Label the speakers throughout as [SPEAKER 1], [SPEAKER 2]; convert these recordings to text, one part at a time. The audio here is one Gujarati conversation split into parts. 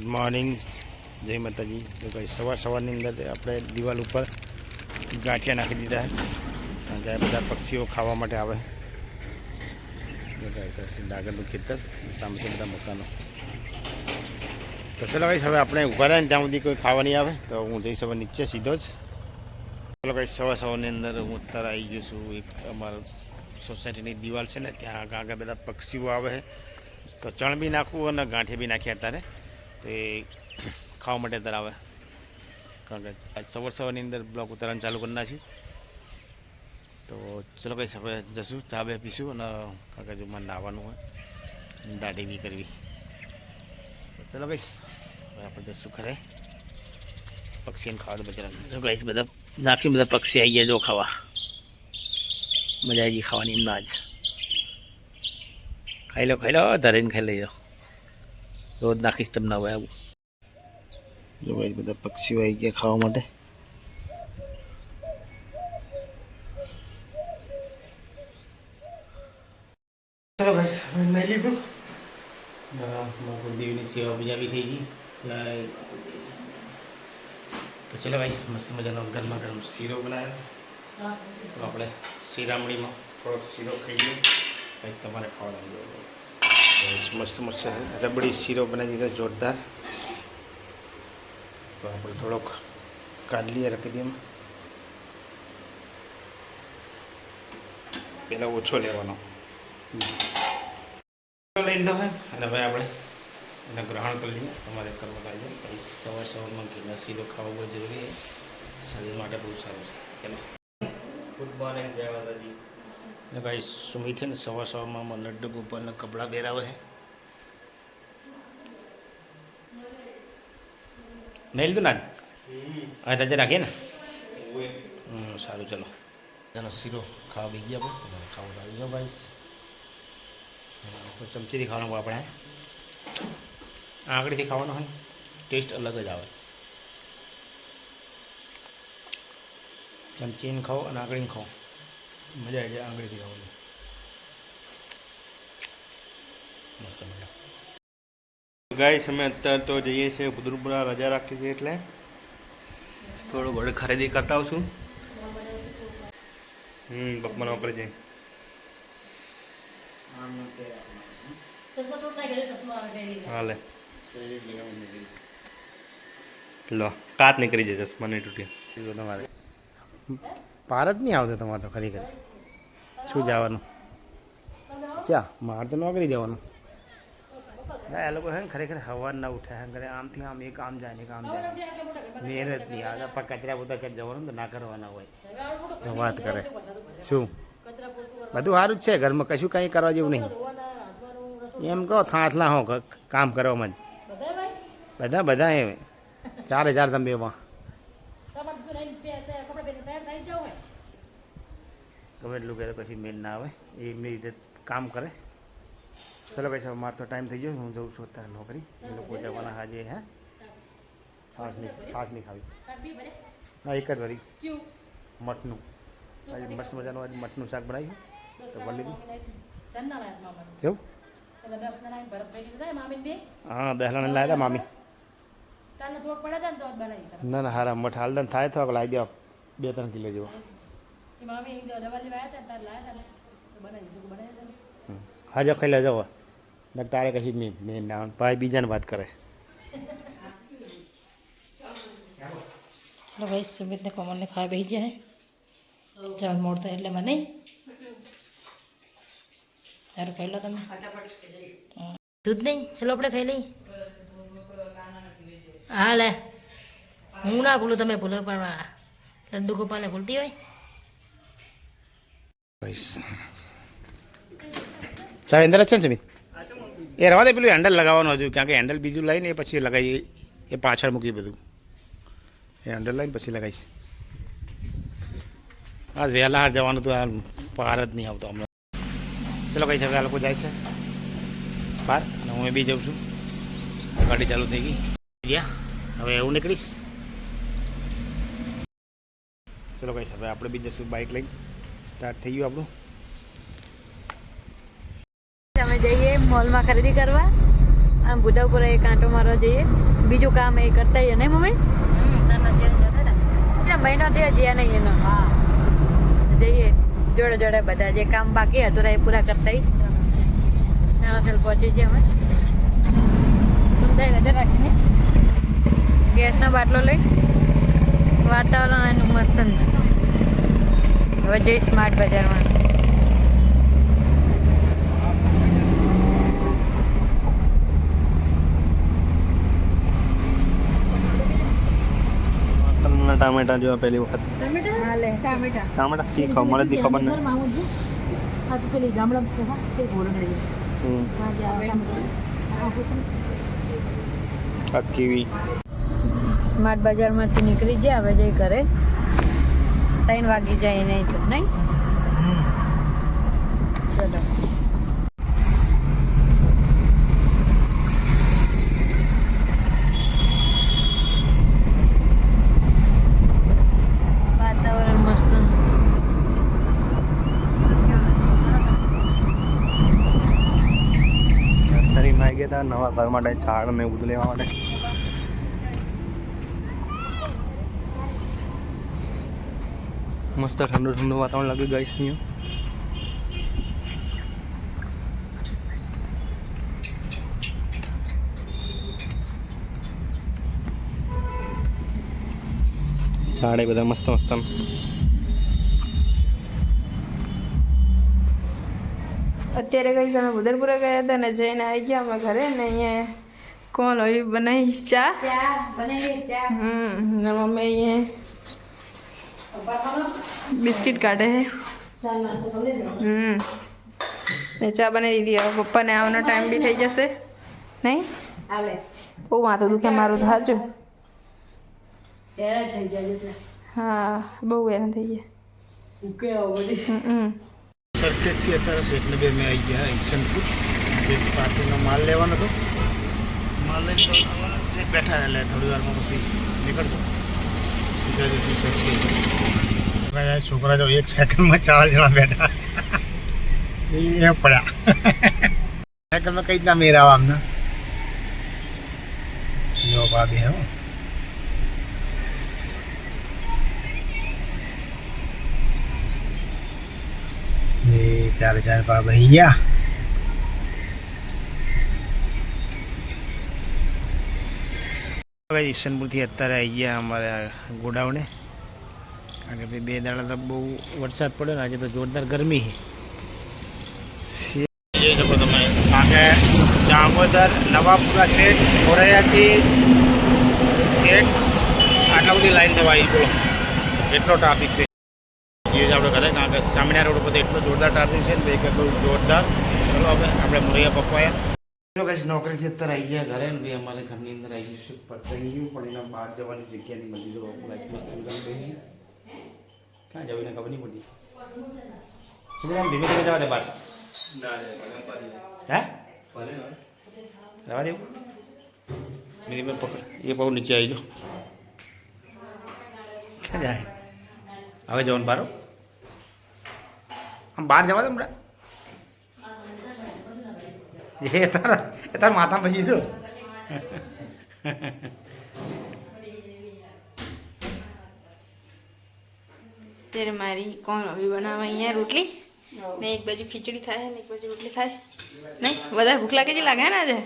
[SPEAKER 1] ગુડ મોર્નિંગ જય માતાજી તો કંઈ સવાર સવારની અંદર આપણે દિવાલ ઉપર ગાંઠિયા નાખી દીધા છે કારણ કે આ બધા પક્ષીઓ ખાવા માટે આવે જો ગાઈસ આ છે ડાગરનું ખેતર સામે છે બધા મકાનો તો ચલો ગાઈસ હવે આપણે ઊભા રહ્યા ને ત્યાં સુધી કોઈ ખાવા નહીં આવે તો હું જઈશ હવે નીચે સીધો જ ચલો ગાઈસ સવાર સવારની અંદર હું અત્યારે આવી ગયો છું એક અમારા સોસાયટીની દિવાલ છે ને ત્યાં આગળ આગળ બધા પક્ષીઓ આવે છે તો ચણ બી નાખવું અને ગાંઠી બી નાખી અત્યારે તો ખાવા માટે અંદર આવે. કારણ કે આજ સવાર સવારની અંદર બ્લોક ઉતારવાનું ચાલુ કરી નાખ્યું તો ચલો કંઈ સવારે જશું, ચા બે પીશું અને કારણ કે જો મને નાહવાનું હોય દાઢી બી કરવી. ચલો કઈશ હવે આપણે જશું ખરે પક્ષીને ખાવાનું બચારા જો કઈશ બધા નાખી બધા પક્ષી આવી ગયા જો ખાવા. મજા આવી ગઈ ખાવાની એમના આજ ખાઈ લો ખાઈ લો, ધરીને ખાઈ લેજો રોજ નાખીશ તમને હવે આવું. જો ભાઈ બધા પક્ષીઓ આવી ગયા ખાવા માટે. ચલો બસ મેં લીધું. ગુરુદેવની સેવા પૂજા બી થઈ ગઈ. તો ચલો ભાઈ મસ્ત મજાનો ગરમા ગરમ શીરો બનાવ્યો. તો આપણે શિરામણીમાં થોડોક શીરો ખાઈએ પછી તમારે ખાવા લાગ્યો મસ્ત મસ્ત રબડી શીરો બનાવી દીધો જોરદાર. તો આપણે થોડોક કાઢી લઈએ રાખી દઈએ પહેલાં ઓછો લેવાનો. લઈ લીધો હોય અને હવે આપણે એને ગ્રહણ કરી લઈએ. તમારે કરવા લાગે પછી સવાર સવારમાં ઘીનો શીરો ખાવો બહુ જરૂરી છે. શરીર માટે બહુ સારું છે. ચલો.
[SPEAKER 2] ગુડ મોર્નિંગ જય માતાજી.
[SPEAKER 1] ને ભાઈ સુમિત છે ને સવાર સવારમાં લડ્ડુ ગોપાલના કપડાં પહેરાવે છે. નહીં લીધું ના તજે તાજે રાખીએ ને હમ, સારું ચલો એનો શીરો ખાવા બી ગયા ભાઈ ખાવું આવી ગયો ભાઈ હા, તો ચમચીથી ખાવાનું આપણે આંગળીથી ખાવાનું હોય ટેસ્ટ અલગ જ આવે ચમચીને ખાઓ અને આંગળીને ખાઓ મજા આવી જાય આંગળીથી ખાવાની મસ્ત મજા
[SPEAKER 2] ગાઈસ અમે અત્યારે તો જઈએ છીએ બુદરુપુરા રજા રાખી છે એટલે થોડું ઘરે ખરીદી કરતા આવશું હમ. પપ્પા નોકરી જઈ હાલે લો. કાત નીકળી જાય ચશ્મા નહીં તૂટ્યા
[SPEAKER 1] તમારે. ભારત નહીં આવતો તમારે તો ખરેખર. શું જવાનું? ચા મારે તો નોકરી જવાનું. ના, એ લોકો છે ને ખરેખર હવાર ના ઉઠે છે કરે આમથી આમ એક આમ જાય ને એક આમ જાય. મહેનત નહીં આવે પણ કચરા પોતા કરી જવાનું તો ના કરવાના હોય. વાત કરે. શું? બધું સારું જ છે, ઘરમાં કશું કંઈ કરવા જેવું નહીં. એમ કહો, થાંથલા હો કામ કરવામાં જ. બધા બધા એમ. ચાર હજાર તમે
[SPEAKER 3] હોય
[SPEAKER 1] ગમે એટલું કહે તો પછી મેલ ના આવે. એમની રીતે કામ કરે. ચલો ભાઈ સાહેબ મારે તો ટાઈમ થઈ ગયો હું જઉં છું અત્યારે નોકરી. એ લોકો જવાના હાજે હે? છાશ નહીં છાશ નહીં ખાવી.
[SPEAKER 3] હા
[SPEAKER 1] ના એક જ વળી મઠનું. આજે મસ્ત મજાનું આજે મઠનું શાક બનાવ્યું. તો
[SPEAKER 3] વળી
[SPEAKER 1] જેવું હા દહેલાને લાવ્યા મામી.
[SPEAKER 3] થોડોક ને.
[SPEAKER 1] ના હારા મઠ હાલદન થાય તો લાવી દેવા બે ત્રણ કિલો જેવો. હાજો ખાઈ લેજો હવે. તારે કશી મેં મેં ના ભાઈ બીજાને વાત કરે.
[SPEAKER 3] ચાલો ભાઈ સુમિતને કોમનને ખાવા બેસી જાય. જવાનું મોડ થાય એટલે મને. સારું ખાઈ લો તમે. દૂધ નહીં? ચલો આપણે ખાઈ લઈએ. હા લે. હું ના ભૂલું તમે ભૂલો પણ લડ્ડુ ગોપાલને ભૂલતી હોય.
[SPEAKER 1] ચા અંદર છે ને સુમિત? એ રવા દે, પેલું હેન્ડલ લગાવવાનું હજુ કારણ કે હેન્ડલ બીજું લઈને એ પછી લગાવી એ પાછળ મૂકી બધું. એ હેન્ડલ લઈને પછી લગાવીશ આજ વહેલા હાર જવાનું તો આ પહાર જ નહીં આવતો હમણાં. ચલો કઈ છે આ લોકો જાય છે બહાર અને હું બી જાઉં છું. ગાડી ચાલુ થઈ ગઈ. ગયા. હવે હું નીકળીશ. ચલો કઈ હવે આપણે બી જશું બાઇક લઈને. સ્ટાર્ટ થઈ ગયું આપણું.
[SPEAKER 3] અમે જઈએ મોલમાં ખરીદી કરવા.
[SPEAKER 4] આમ બુધાપુર એ કાંટો મારવા જઈએ. બીજું કામ એ કરતા આવીએ નહીં મમ્મી? ત્યાં મહિનો થયો જ્યાં નહીં એનો. જઈએ જોડે જોડે બધા. જે કામ બાકી હતું એ પૂરા કરતા નાણાસેલ પહોંચી જઈએ અમે. સમજાય નજર રાખીને. ગેસનો બાટલો લઈ. વાતાવરણ એનું મસ્ત. હવે જઈશ સ્માર્ટ બજારમાં
[SPEAKER 2] તમને ટામેટા જોવા પહેલી વખત.
[SPEAKER 4] ટામેટા?
[SPEAKER 2] શીખો મને જ ખબર નહીં.
[SPEAKER 3] પેલી ગામડામાં છે
[SPEAKER 2] કીવી.
[SPEAKER 4] સ્માર્ટ બજારમાંથી નીકળી ગયા હવે જઈ ઘરે. ત્રણ વાગી જાય નહીં તો નહીં? ચલો વાતાવરણ મસ્ત
[SPEAKER 2] નર્સરીમાં આવી ગયા હતા નવા ઘર માટે ઝાડ ને બધું લેવા માટે. મસ્ત ઠંડુ ઠંડુ વાતાવરણ લાગ્યું ગાઈસ અહીંયા. ઝાડ બધા મસ્ત મસ્ત
[SPEAKER 5] અત્યારે કઈ અમે ઉદરપુરા ગયા હતા ને જઈને આવી ગયા અમે ઘરે ને અહીંયા કોણ હોય બનાવી ચા?
[SPEAKER 4] ચા બનાવીએ ચા.
[SPEAKER 5] હમ ને મમ્મી અહીંયા બિસ્કિટ કાઢે છે હમ ને ચા બનાવી દીધી. હવે પપ્પાને આવવાનો ટાઈમ બી થઈ જશે. નહીં?
[SPEAKER 4] હાલે.
[SPEAKER 5] બહુ માથું દુખે મારું થાચું
[SPEAKER 4] ત્યારે થઈ જાય એટલે
[SPEAKER 5] હા બહુ હેરાન થઈ ગયા. હમ.
[SPEAKER 1] સરખેજથી અત્યારે શેઠને બે મેં આવી ગયા ઈસનપુર જે પાર્ટીનો માલ લેવાનો હતો માલ લઈને હવે બેઠા એટલે થોડી વારમાં પછી નીકળશું સીધા જશું સરખેજ છોકરા જો એક સેકન્ડમાં ચાર જણા બેઠા એ પડ્યા સેકન્ડમાં કઈ રીતના મેરાવા આવા અમને જો ભાભી હો એ ચાર ચાર પા બહી ગયા ઈશનપુરથી અત્યારે આવી ગયા અમારા ગોડાઉને કારણ કે ભાઈ બે દાડા તો બહુ વરસાદ પડ્યો ને આજે તો જોરદાર ગરમી છે જોઈ શકો તમે કારણ કે દામોદર નવાપુરા શેઠ ખોરૈયાથી શેઠ આટલા બધી લાઈન જવાય બોલો એટલો ટ્રાફિક છે જે આપણે ઘરે કારણ કે સામેના રોડ ઉપર એટલો જોરદાર ટ્રાફિક છે ને કે બહુ જોરદાર. ચલો હવે આપણે મુરૈયા જો કઈ નોકરીથી અત્યારે આવી ગયા ઘરે ને ભાઈ અમારે ઘરની અંદર આવી ગયું છે. પતંગિયું પણ એના બહાર જવાની જગ્યા નહીં જો ગાઈસ મસ્ત મજાનું બેસી ક્યાં જવું એને ખબર નહીં પડતી શું આમ ધીમે ધીમે જવા દે બહાર. હે? રવા દેવું ધીમે ધીમે પકડ. એ બહુ નીચે આવી જાઓ ક્યાં જાય? હવે જવાનું બારો આમ બહાર જવા દે હમણાં? એ તારા એ તારા માથા પછી શું?
[SPEAKER 5] તેરે મારી કોણ હવે બનાવે અહીંયા રોટલી? ને એક બાજુ ખીચડી થાય ને એક બાજુ રોટલી થાય. નહીં? વધારે ભૂખ લાગે છે લાગે ને આજે?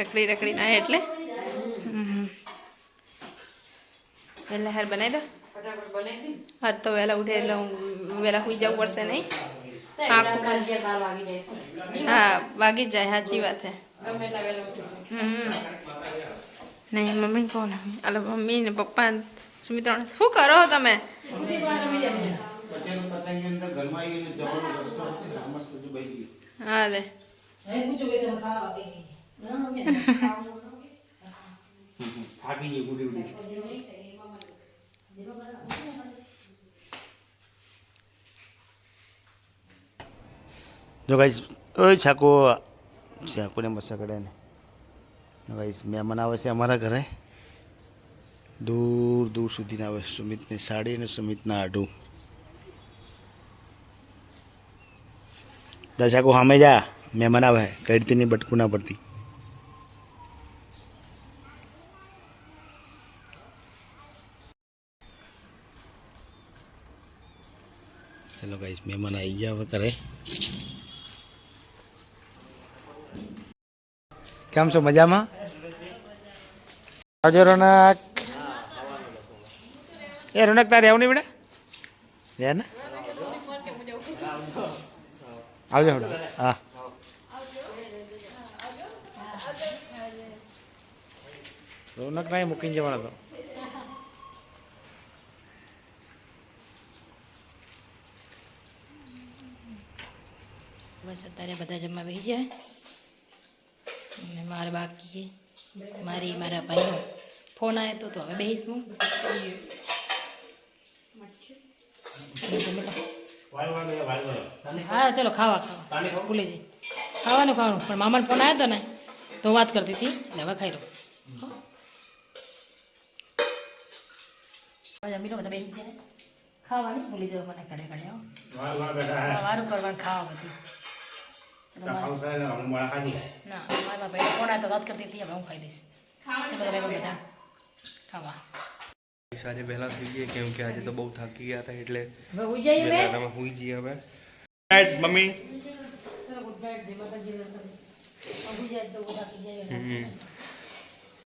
[SPEAKER 5] રકડી રકડી ના એટલે. વહેલા હાર બનાવી દો. હા તો વહેલા ઉઠે એટલે હું વહેલા સુઈ જવું પડશે નહીં. આખું હા વાગી જ જાય સાચી વાત છે. હમ. નહીં મમ્મી કોણ? અલે મમ્મી ને પપ્પા ને સુમિત્રા શું કરો છો તમે? હા લે.
[SPEAKER 1] થાકી ગઈ ઉડી ઉડી. જો ગાઈસ ઓય છાકો છાકોને મસા કડે ને. ગાઈસ મહેમાન આવે છે અમારા ઘરે. દૂર દૂર સુધી આવે સુમિતની સાડી અને સુમિતના આડું. દશાકુ સામે જા. મહેમાન આવે કઈ રીતે નહીં, બટકું ના પડતી. ચલો ગાઈસ મહેમાન આવી ગયા હવે કરે કેમ છો, મજામાં? આવજો રોનક. એ રોનક, તારે આવું નહીં બેટા રે ને. આવજો હા. રોનક ના મૂકીને જવાનો તો.
[SPEAKER 3] બસ અત્યારે બધા જમવા બેસી જાય અને મારે બાકી મારી મારા ભાઈનો ફોન આવ્યો હતો તો હવે બેસીશ. હું હા ચલો ખાવા ખાવા. ભૂલી જઈ. ખાવાનું ખાવાનું. પણ મામાનો ફોન આવ્યો હતો ને તો વાત કરતી હતી. એટલે હવે ખાઈ લો જમી લો બધા બેસી જાય ખાવાની? ભૂલી જાવ મને ઘડે ઘડે. વારું કરવાનું ખાવા બધું. ચલો મારે- ના મારા ભાઈ ફોન આવ્યો વાત કરતી હતી હવે હું ખાઈ લઈશ ચલો બધા ખાવા
[SPEAKER 2] આજે વહેલા થઈ ગઈ કેમ કે આજે તો બહુ થાકી ગયા હતા એટલે તમે સુઈ જઈએ હવે મમ્મી
[SPEAKER 3] ગુડ નાઇટ જય માતાજી વેલકમ ઉઈ તો બધા જાય
[SPEAKER 2] હમ